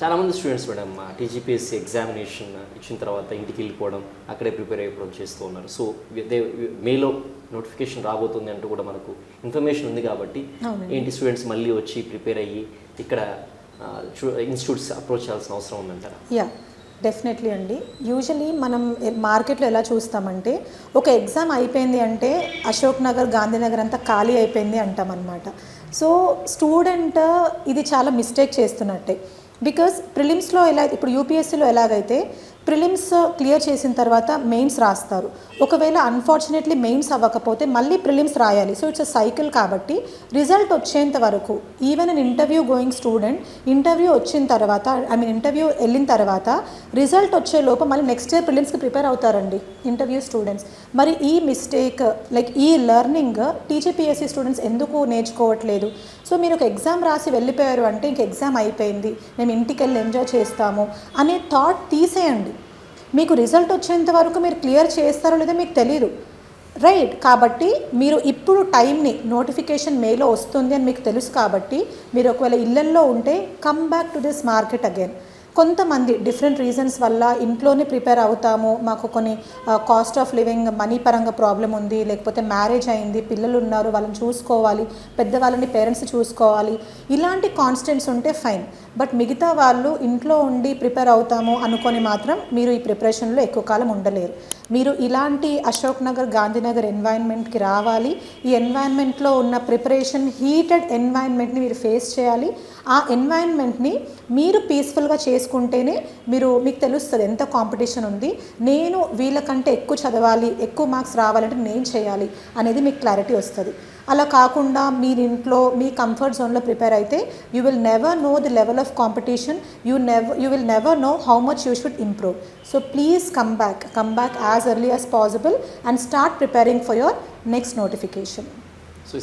చాలామంది students madam TGPSC examination ఇచ్చిన తర్వాత ఇంటికి వెళ్ళిపోవడం అక్కడే ప్రిపేర్ అయిపోవడం చేస్తూ ఉన్నారు. సో మేలో నోటిఫికేషన్ రాబోతుంది అంటూ కూడా మనకు ఇన్ఫర్మేషన్ ఉంది కాబట్టి. ఏంటి స్టూడెంట్స్ మళ్ళీ వచ్చి ప్రిపేర్ అయ్యి ఇక్కడ ఇన్స్టిట్యూట్స్ అప్రోచ్ చేయాల్సిన అవసరం ఉందంటారా? యా డెఫినెట్లీ అండి. యూజువలీ మనం మార్కెట్లో ఎలా చూస్తామంటే ఒక ఎగ్జామ్ అయిపోయింది అంటే అశోక్ నగర్ గాంధీనగర్ అంతా ఖాళీ అయిపోయింది అంటాం అనమాట సో స్టూడెంట్ ఇది చాలా మిస్టేక్ చేస్తున్నట్టే. బికాస్ ప్రిలిమ్స్లో ఎలా ఇప్పుడు యూపీఎస్సీలో ఎలాగైతే ప్రిలిమ్స్ క్లియర్ చేసిన తర్వాత మెయిన్స్ రాస్తారు. ఒకవేళ అన్ఫార్చునేట్లీ మెయిన్స్ అవ్వకపోతే మళ్ళీ ప్రిలిమ్స్ రాయాలి. సో ఇట్స్ అ సైకిల్ కాబట్టి రిజల్ట్ వచ్చేంత వరకు even an interview going student interview వచ్చిన తర్వాత ఐ మీన్ ఇంటర్వ్యూ వెళ్ళిన తర్వాత రిజల్ట్ వచ్చే లోపు మళ్ళీ నెక్స్ట్ ఇయర్ ప్రిలిమ్స్కి ప్రిపేర్ అవుతారండి ఇంటర్వ్యూ స్టూడెంట్స్ మరి ఈ మిస్టేక్ లైక్ ఈ లెర్నింగ్ టీజీపీఎస్సీ స్టూడెంట్స్ ఎందుకు నేర్చుకోవట్లేదు? సో మీరు ఒక ఎగ్జామ్ రాసి వెళ్ళిపోయారు అంటే ఇంక ఎగ్జామ్ అయిపోయింది. మేము ఇంటికి వెళ్ళి ఎంజాయ్ చేస్తాము అనే థాట్ తీసేయండి. మీకు రిజల్ట్ వచ్చేంత వరకు మీరు క్లియర్ చేస్తారో లేదో మీకు తెలియదు రైట్ కాబట్టి మీరు ఇప్పుడు టైంని నోటిఫికేషన్ మేలో వస్తుంది అని మీకు తెలుసు కాబట్టి మీరు ఒకవేళ ఇళ్ళల్లో ఉంటే come back to this market again కొంతమంది డిఫరెంట్ రీజన్స్ వల్ల ఇంట్లోనే ప్రిపేర్ అవుతాము. మాకు కొన్ని కాస్ట్ ఆఫ్ లివింగ్ మనీ పరంగా ప్రాబ్లం ఉంది. లేకపోతే మ్యారేజ్ అయింది పిల్లలు ఉన్నారు వాళ్ళని చూసుకోవాలి పెద్దవాళ్ళని పేరెంట్స్ చూసుకోవాలి. ఇలాంటి కాన్స్టెంట్స్ ఉంటే ఫైన్ బట్ మిగతా వాళ్ళు ఇంట్లో ఉండి ప్రిపేర్ అవుతాము అనుకొని మాత్రం మీరు ఈ ప్రిపరేషన్లో ఎక్కువ కాలం ఉండలేరు. మీరు ఇలాంటి అశోక్ నగర్ గాంధీనగర్ ఎన్వైర్న్మెంట్కి రావాలి. ఈ ఎన్వైర్న్మెంట్లో ఉన్న ప్రిపరేషన్ హీటెడ్ ఎన్వైర్న్మెంట్ని మీరు ఫేస్ చేయాలి. ఆ ఎన్వైర్న్మెంట్ని మీరు పీస్ఫుల్గా చేసుకుంటేనే మీరు మీకు తెలుస్తుంది ఎంత కాంపిటీషన్ ఉంది. నేను వీళ్ళకంటే ఎక్కువ చదవాలి ఎక్కువ మార్క్స్ రావాలంటే నేను చేయాలి అనేది మీకు క్లారిటీ వస్తుంది. అలా కాకుండా మీరు ఇంట్లో మీ కంఫర్ట్ జోన్లో ప్రిపేర్ అయితే you will never know the level of competition you never you will never know how much you should improve so please come back come back as early as possible and start preparing for your next notification so